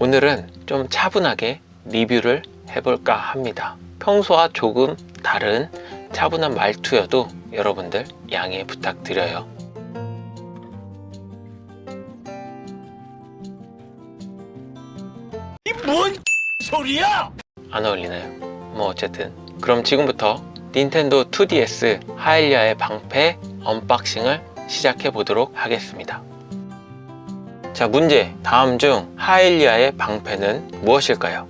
오늘은 좀 차분하게 리뷰를 해볼까 합니다. 평소와 조금 다른 차분한 말투여도 여러분들 양해 부탁드려요. 뭔 소리야? 안 어울리나요? 뭐 어쨌든 그럼 지금부터 닌텐도 2DS 하일리아의 방패 언박싱을 시작해 보도록 하겠습니다. 자 문제 다음 중 하일리아의 방패는 무엇일까요?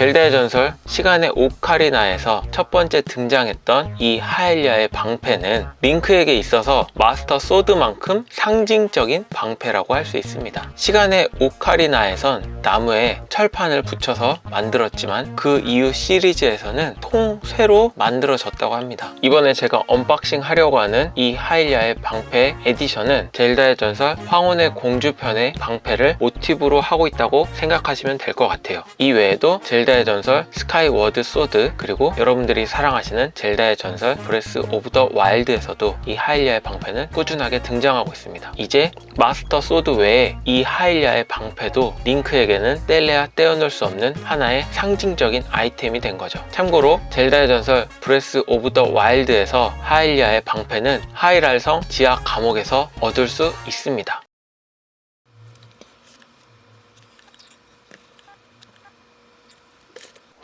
젤다의 전설 시간의 오카리나에서 첫 번째 등장했던 이 하엘리아의 방패는 링크에게 있어서 마스터 소드만큼 상징적인 방패라고 할 수 있습니다. 시간의 오카리나에선 나무에 철판을 붙여서 만들었지만 그 이후 시리즈에서는 통쇠로 만들어졌다고 합니다. 이번에 제가 언박싱 하려고 하는 이 하일리아의 방패 에디션은 젤다의 전설 황혼의 공주편의 방패를 모티브로 하고 있다고 생각하시면 될 것 같아요. 이 외에도 젤다 의 전설 스카이 워드 소드 그리고 여러분들이 사랑하시는 젤다의 전설 브레스 오브 더 와일드에서도 이 하일리아의 방패는 꾸준하게 등장하고 있습니다. 이제 마스터 소드 외에 이 하일리아의 방패도 링크에게는 뗄래야 떼어놓을 수 없는 하나의 상징적인 아이템이 된 거죠. 참고로 젤다의 전설 브레스 오브 더 와일드에서 하일리아의 방패는 하이랄성 지하 감옥에서 얻을 수 있습니다.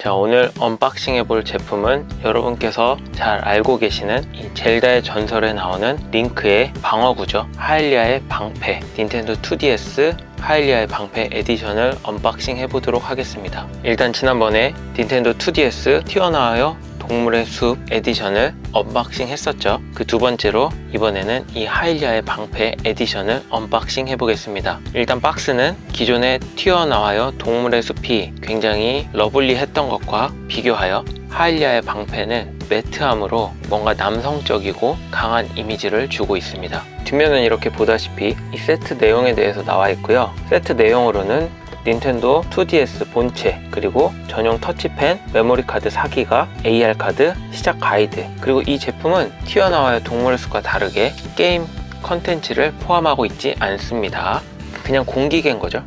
자 오늘 언박싱 해볼 제품은 여러분께서 잘 알고 계시는 이 젤다의 전설에 나오는 링크의 방어구죠. 하일리아의 방패 닌텐도 2DS 하일리아의 방패 에디션을 언박싱 해보도록 하겠습니다. 일단 지난번에 닌텐도 2DS 튀어나와요 동물의 숲 에디션을 언박싱 했었죠. 그 두 번째로 이번에는 이 하일리아의 방패 에디션을 언박싱 해보겠습니다. 일단 박스는 기존에 튀어나와요 동물의 숲이 굉장히 러블리했던 것과 비교하여 하일리아의 방패는 매트함으로 뭔가 남성적이고 강한 이미지를 주고 있습니다. 뒷면은 이렇게 보다시피 이 세트 내용에 대해서 나와 있고요. 세트 내용으로는 닌텐도 2DS 본체 그리고 전용 터치펜, 메모리 카드 4기가, AR 카드, 시작 가이드 그리고 이 제품은 튀어나와요 동물의 숲과 다르게 게임 컨텐츠를 포함하고 있지 않습니다. 그냥 공기계인 거죠.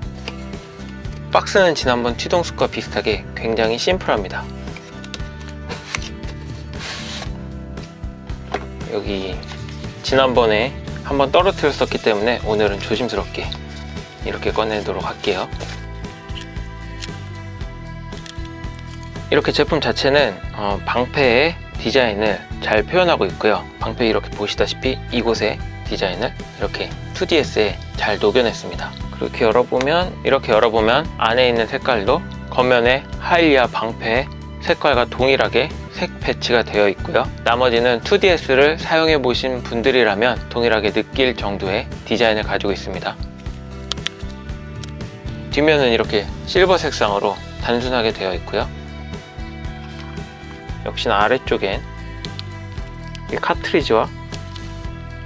박스는 지난번 튀동숲과 비슷하게 굉장히 심플합니다. 여기 지난번에 한번 떨어뜨렸었기 때문에 오늘은 조심스럽게 이렇게 꺼내도록 할게요. 이렇게 제품 자체는 어, 방패의 디자인을 잘 표현하고 있고요. 방패 이렇게 보시다시피 이곳에 디자인을 이렇게 2DS에 잘 녹여냈습니다. 그렇게 열어보면 이렇게 열어보면 안에 있는 색깔도 겉면에 하일리아 방패의 색깔과 동일하게 색 배치가 되어 있고요. 나머지는 2DS를 사용해 보신 분들이라면 동일하게 느낄 정도의 디자인을 가지고 있습니다. 뒷면은 이렇게 실버 색상으로 단순하게 되어 있고요. 역시나 아래쪽엔 이 카트리지와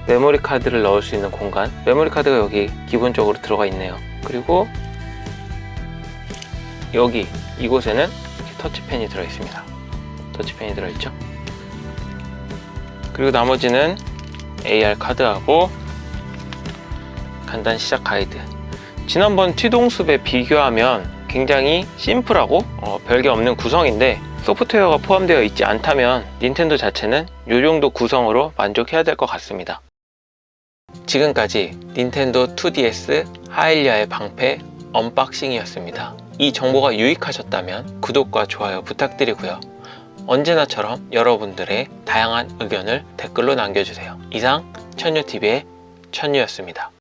메모리 카드를 넣을 수 있는 공간. 메모리 카드가 여기 기본적으로 들어가 있네요. 그리고 여기 이곳에는 터치펜이 들어 있습니다. 터치펜이 들어 있죠? 그리고 나머지는 AR 카드하고 간단 시작 가이드. 지난번 튀동숲에 비교하면 굉장히 심플하고 어, 별게 없는 구성인데 소프트웨어가 포함되어 있지 않다면 닌텐도 자체는 이 정도 구성으로 만족해야 될 것 같습니다. 지금까지 닌텐도 2DS 하일리아의 방패 언박싱이었습니다. 이 정보가 유익하셨다면 구독과 좋아요 부탁드리고요. 언제나처럼 여러분들의 다양한 의견을 댓글로 남겨주세요. 이상 천유TV의 천유였습니다.